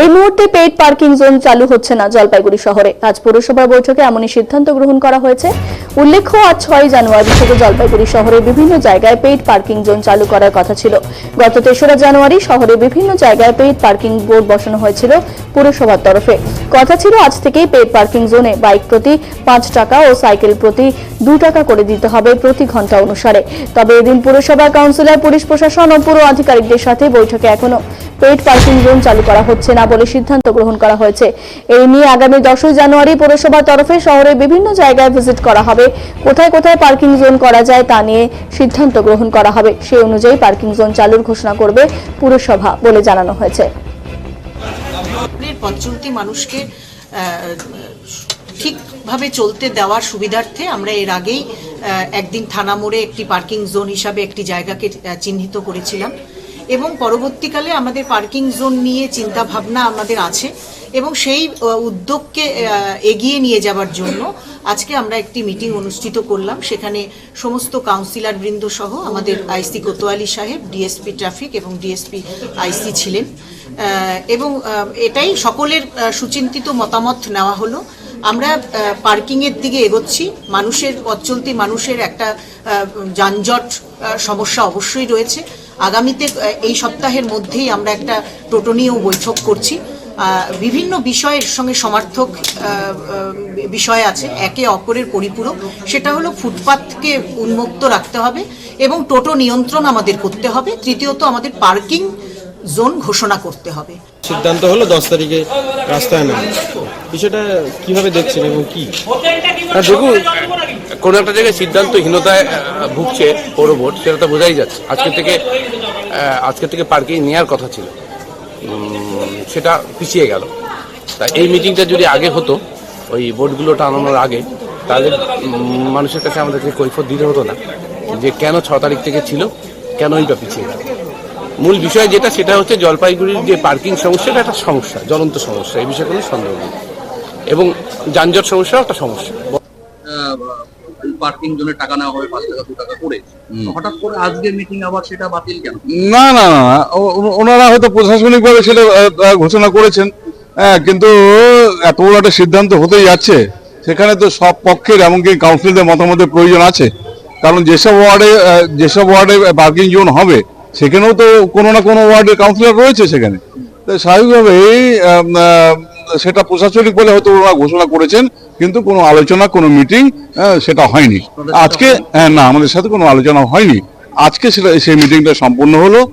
এই মুহূর্তে paid parking zone চালু হচ্ছে না জলপাইগুড়ি শহরে। আজ পৌরসভার বৈঠকে এমনই সিদ্ধান্ত গ্রহণ করা হয়েছে। উল্লেখ্য, আজ ছয় জানুয়ারি থেকে জলপাইগুড়ি শহরে বিভিন্ন জায়গায় পেইড পার্কিং জোন চালু করার কথা ছিল। গত তেসরা জানুয়ারি শহরে বিভিন্ন জায়গায় পেইড পার্কিং বোর্ড বসানো হয়েছিল পুরসভার তরফে। কথা ছিল, আজ থেকেই পেইড পার্কিং জোনে বাইক প্রতি পাঁচ টাকা ও সাইকেল প্রতি দু টাকা করে দিতে হবে প্রতি ঘণ্টা অনুসারে। তবে এদিন পুরসভার কাউন্সিলর পুলিশ প্রশাসন ও পুর আধিকারিকদের সাথে বৈঠকে এখনও পেইড পার্কিং জোন চালু করা হচ্ছে না বলে সিদ্ধান্ত গ্রহণ করা হয়েছে। এই নিয়ে আগামী দশই জানুয়ারি পুরসভার তরফে শহরের বিভিন্ন জায়গায় ভিজিট করা হবে। কোথায় কোথায় পার্কিং জোন করা যায় তা নিয়ে সিদ্ধান্ত গ্রহণ করা হবে। সেই অনুযায়ী পার্কিং জোন চালুর ঘোষণা করবে পুরসভা বলে জানানো হয়েছে। শহরের পথ মানুষকে ঠিকভাবে চলতে দেওয়ার সুবিধার্থে আমরা এর আগেই একদিন থানা মোড়ে একটি পার্কিং জোন হিসাবে একটি জায়গাকে চিহ্নিত করেছিলাম। এবং পরবর্তীকালে আমাদের পার্কিং জোন নিয়ে চিন্তা ভাবনা আমাদের আছে এবং সেই উদ্যোগকে এগিয়ে নিয়ে যাওয়ার জন্য আজকে আমরা একটি মিটিং অনুষ্ঠিত করলাম। সেখানে সমস্ত কাউন্সিলর বৃন্দ সহ আমাদের আইসি কোতোয়ালি সাহেব, ডিএসপি ট্রাফিক এবং ডিএসপি আইসি ছিলেন। এবং এটাই সকলের সুচিন্তিত মতামত নেওয়া হলো। আমরা পার্কিংয়ের দিকে এগোচ্ছি। মানুষের, পথ চলতি মানুষের একটা যানজট সমস্যা অবশ্যই রয়েছে। আগামীতে এই সপ্তাহের মধ্যেই আমরা একটা টোটো নিয়েও বৈঠক করছি। বিভিন্ন বিষয়ের সঙ্গে সমার্থক বিষয় আছে একে অপরের পরিপূরক। সেটা হলো ফুটপাথকে উন্মুক্ত রাখতে হবে এবং টোটো নিয়ন্ত্রণ আমাদের করতে হবে। তৃতীয়ত আমাদের পার্কিং জোন ঘোষণা করতে হবে। সিদ্ধান্ত হলো দশ তারিখে রাস্তায় নামা বিষয়টা কীভাবে দেখছেন এবং কি? না দেখুন কোনো একটা জায়গায় সিদ্ধান্তহীনতায় ভুগছে পৌর বোর্ড সেটা তো বোঝাই যাচ্ছে। আজকে থেকে আজকে থেকে পার্কিং নেওয়ার কথা ছিল। সেটা পিছিয়ে গেল। তা এই মিটিংটা যদি আগে হতো, ওই বোর্ডগুলো টানানোর আগে, তাহলে মানুষের কাছে আমাদেরকে কৈফত দিতে হতো না যে কেন ছ তারিখ থেকে ছিল, কেনই বা পিছিয়ে গেল। মূল বিষয় যেটা, সেটা হচ্ছে জলপাইগুড়ির যে পার্কিং সমস্যাটা একটা সমস্যা, জ্বলন্ত সমস্যা, এই বিষয়ে কোনো সন্দেহ নেই। এবং যানজট সমস্যাও একটা সমস্যা। পার্কিং জন্য টাকা নেওয়া হবে পাঁচ টাকা দু টাকা করে। হঠাৎ করে আজকের মিটিং আবার সেটা বাতিল কেন? না না না ওনারা হয়তো প্রশাসনিকভাবে সেটা ঘোষণা করেছেন। হ্যাঁ কিন্তু এত বড় একটা সিদ্ধান্ত হতেই যাচ্ছে। সেখানে তো সব পক্ষের এমনকি কাউন্সিলদের মতামতের প্রয়োজন আছে। কারণ যেসব ওয়ার্ডে যেসব ওয়ার্ডে পার্কিং জোন হবে সেখানেও তো কোনো না কোনো ওয়ার্ডের কাউন্সিলর রয়েছে সেখানে। তো স্বাভাবিকভাবেই সেটা প্রশাসনিক বলে হয়তো ওরা ঘোষণা করেছেন কিন্তু কোনো আলোচনা কোনো মিটিং সেটা হয়নি। আজকে হ্যাঁ, না আমাদের সাথে কোনো আলোচনা হয়নি। আজকে সেটা সেই মিটিংটা সম্পূর্ণ হলো।